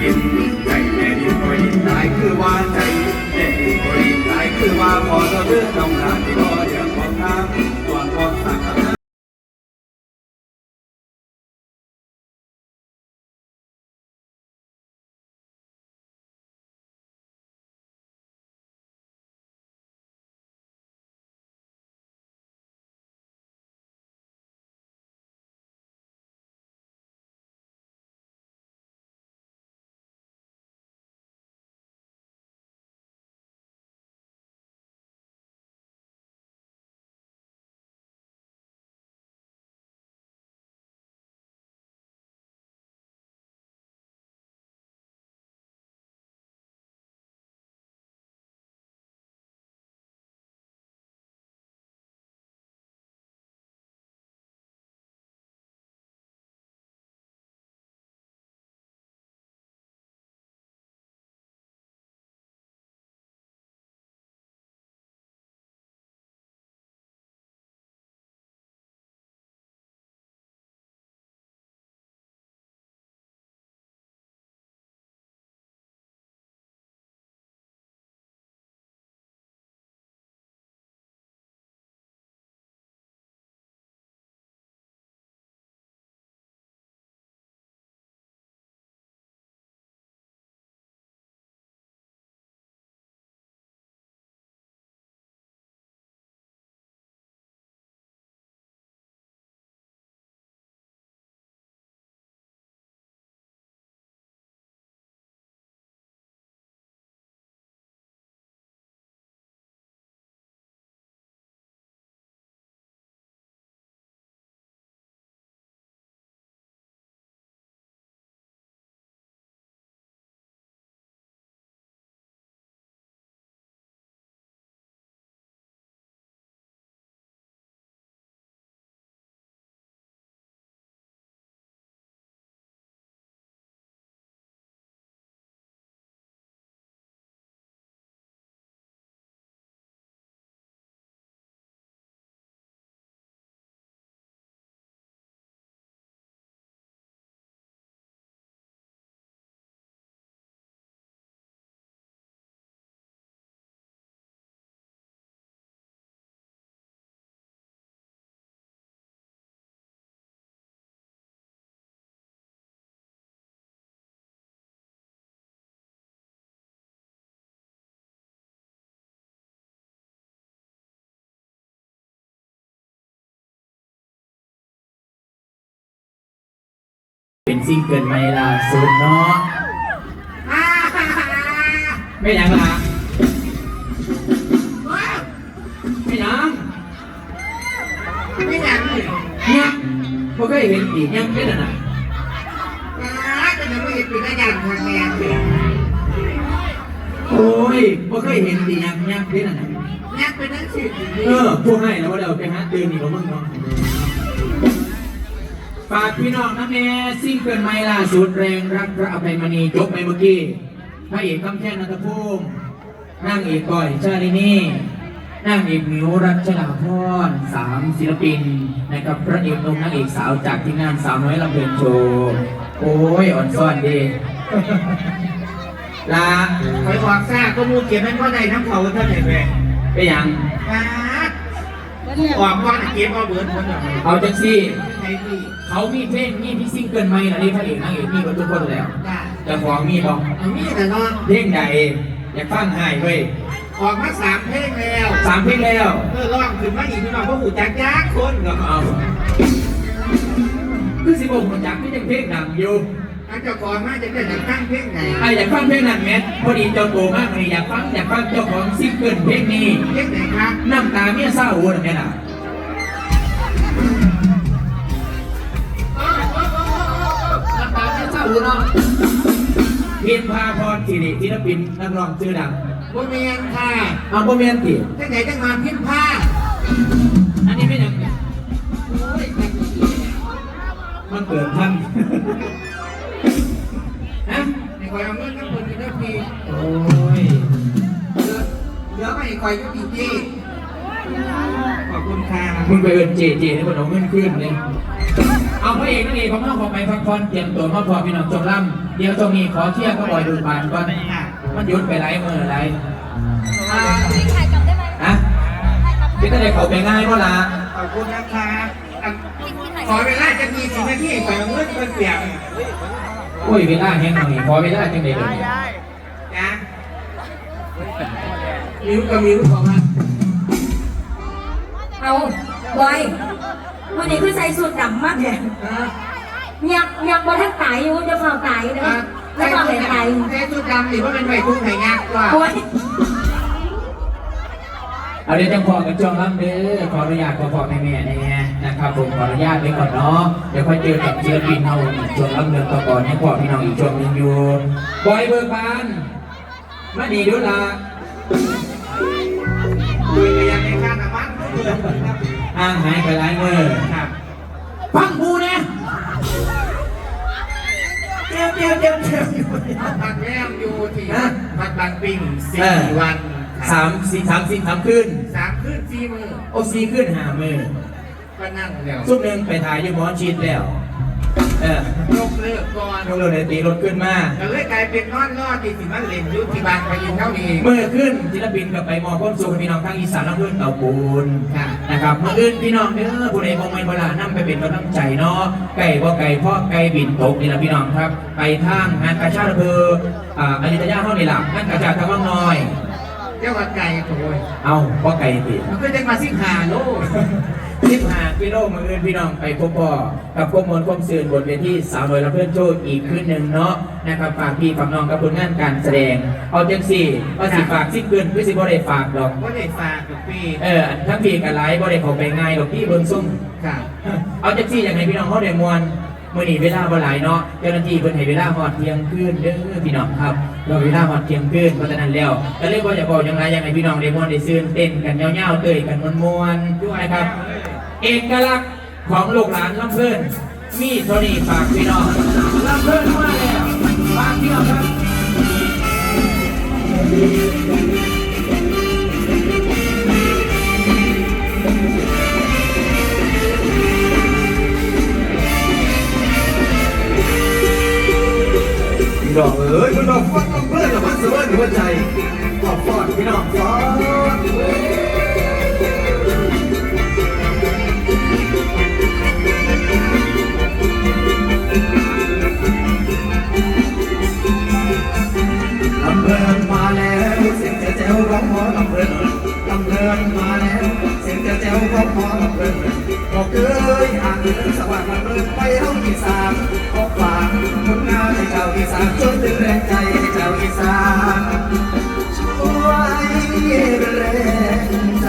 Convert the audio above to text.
กินใจแม่ดีพอรินตายคือว่าใจแม่ดีพอรินตายคือว่าพอเราเลือกน้อง เป็นซิงเกิลใหม่ล่าสุดเนาะไม่ยังล่ะไม่ยังไม่อยากเลยเนี่ยพอเคยเห็นอีกยังเป็นอะไรนะแต่ยังไม่เห็นเป็นอย่างทางแม่เลยโอ้ยพอเคยเห็นอีกยังยังเป็นอะไรยักเป็นนักสืบเออพวกให้แล้วว่าเดี๋ยวไปหาตื่นอีกแล้วมึงเนาะ ฝากพี่น้องนะแม่ซิงเกิลใหม่ล่าสุดแรงรักพระอภัยมณีจบไปเมื่อกี้พระเอกคำแท่งนัทภูมินางเอกก้อยชาลินีนางเอกมิวรัชลาพรสามศิลปินนะครับพระเอกนุ่มนางเอกสาวจากทีมงานสาวน้อยลำเพลินโชว์โอ้ยอ่อนซ่อนดีลาคอยบอกซ่าก็มูเก็บให้พ่อใดน้ำเขาท่านไหนแม่ไปยังนะ ออกก่อนเก็บเอาเบิร์ดคนแบบไหนเอาจังซี่ ใครพี่เขามีเพลงมีพี่ซิงเกิลใหม่นะนี่พระเอกนางเอกมีหมดทุกคนแล้วจ้าแต่ของมีบอกอันนี้แต่เนาะเพลงใดอยากฟังให้เว้ยออกมาสามเพลงแล้วสามเพลงแล้ว เออร้องขึ้นมาอีกพี่น้องก็หูจักยักคนก็เอาคือสิบหกคนจักที่ยังเพลงดังอยู่ อันเจ้าก่อนมาจะได้จากตั้งเพลงไหนไอ้อยากฟังเพลงนั้นแมทพอดีเจ้าโตมากเลยอยากฟังอยากฟังเจ้าของซิงเกิลเพลงนี้เพลงไหนครับน้ำตาเมียเศร้าโอ้ยแม่น่ะน้ำตาเมียเศร้าโอ้เนาะเพียนพาพรสิริศิลปินนักร้องชื่อดังบ่เมียนค่ะเอาบ่แม่นติจังไหนจังมาพิมพ์ผ้าอันนี้ไม่ยังไงโอ้ยแต่งดีมันเกิดทันฮะในค อยเอาเงินน้ำคนกันได้พี่โอ้ยเดี๋ยวไม่คอยก็ปีจี้ขอบคุณค่ะมึงไปเอินเจเจให้มันเอาเงินขึ้นเลยเอาพระเอกนั่นเองเขามาขอไปพักผ่อนเตรียมตัวมาพอพี่น้องจงล่ำเดี๋ยวตรงนี้ขอเที่ยงก็บอยดูบานก่อนค่ะมันหยุดไปไรเมื่อไรอ่าถ่ายกลับได้ไหมอะพี่ก็ได้เขาไปง่ายเมื่อละขอบคุณนะคะอะขอเวลาจะมีสิบนาทีไปเอาเงินเพิ่นเปลี่ยน โอ้ยเวลาแห้งหน่อยพอเวลาจังเด็ดเลยนะมิ้วกับมิ้วบอกว่าเอาบอยวันนี้คือใส่สูทดำมากเลยอ่าอยากอยากบอทักตายอยู่จะฝ่าตายนะอ่าจะฝ่าเหตายใช้ชุดดำหรือว่าเป็นใบทุ่งไห่งากกว่าโอ้ย เอาเดี๋ยวจังพอกันช่วงล่ำเด้อขออนุญาตขอพอแม่แม่ๆนะฮะนะครับผมขออนุญาตไปก่อนเนาะเดี๋ยวค่อยเจอกับศิลปินเราอีกช่วงล่ำเดือนต่อก่อนยังพอพี่น้องอีกช่วงหนึงอยู่บอยเบิร์บานมาดีดูละคุยไปยังในค่าน้ำมันเพื่อนครับอ้างหายไปหลายมือครับฟังกูเนี่ยเจียวเจียวเจียวเจียวอยู่พักแรมอยู่ที่ฮะพักบางปิ่งสี่วัน สามสี่สามสี่สามขึ้นสามคืนสี่มือโอซีขึ้นหามือก็นั่งแล้วซุปหนึ่งไปถ่ายอยี่หมอชีดแล้วเออยกเลิกก่อนลงเลยตีรถขึ้นมาก็เลยกลายเป็นนอนรอดที่สิมันเล่นอยุที่บางไปยินเท่านี้เมื่อขึ้นศิลปินกับไปมอบความสุขให้พี่น้องทางอีสานลำพื้นเต่าปูนค่ะนะครับเมื่ออื่นพี่น้องเด้อผู้ใดมองไม่เวลานำไปเป็นกำลังใจเนาะไก่บ่ไก่พ่อไก่บินตกนี่ละพี่น้องครับ ไปทางงานกาชาติอำเภออ่าอยุธยาเท่านี่ล่ะงานกาชาติทางว่างน้อย เจ้าวัดไก่โอยเอาพ่อไก่ติมันก็จะมาสิหาโลสิบห้ากิโลมืออื่นพี่น้องไปพบพ่อกับข้อมูลความสื่อบนเวทีสาวน้อยและเพื่อนโชคอีกคืนหนึ่งเนาะนะครับฝากพี่ฝากน้องกับผลงานการแสดง เอาจังสี่ว่าสิฝากสิ้นเกินคือสิบ่ได้ฝากดอกก็ได้ฝากกับพี่เออทั้งพี่กับไลฟ์บ่ได้เข้าไปง่ายดอกพี่เบิ่งซุ่มค่ะ เอาจังสี่อย่างไรพี่น้องเขาได้มวนมื่อนี้เวลาบ่หลายเนาะเจ้าหน้าที่เพิ่นให้เวลาฮอดเที่ยงคืนเด้อพี่น้องครับ เราเวลาฮอดเที่ยงคืนเพราะฉะนั้นแล้วก็เลยบ่อยาบอกย่างไรอย่างไรพี่น้องได้ม่วนได้ซื่นเต้นกันยาวๆเตยกันมวนๆด้วยนะครับ เอกลักษณ์ของลูกหลานลำเพิ่นมีโทนี่ฝากพี่น้องลำเพิ่นมาแล้วฝากพี่น้องครับพี่น้องเอ้ยพี่น้อง ก็เคยห่างเหินสว่างมันเบิดไปห้องอีสานขอฝากผลงานให้เจ้าอีสานจนถึนแรงใจให้เจ้าอีสานช่วยเป็นแรงใจ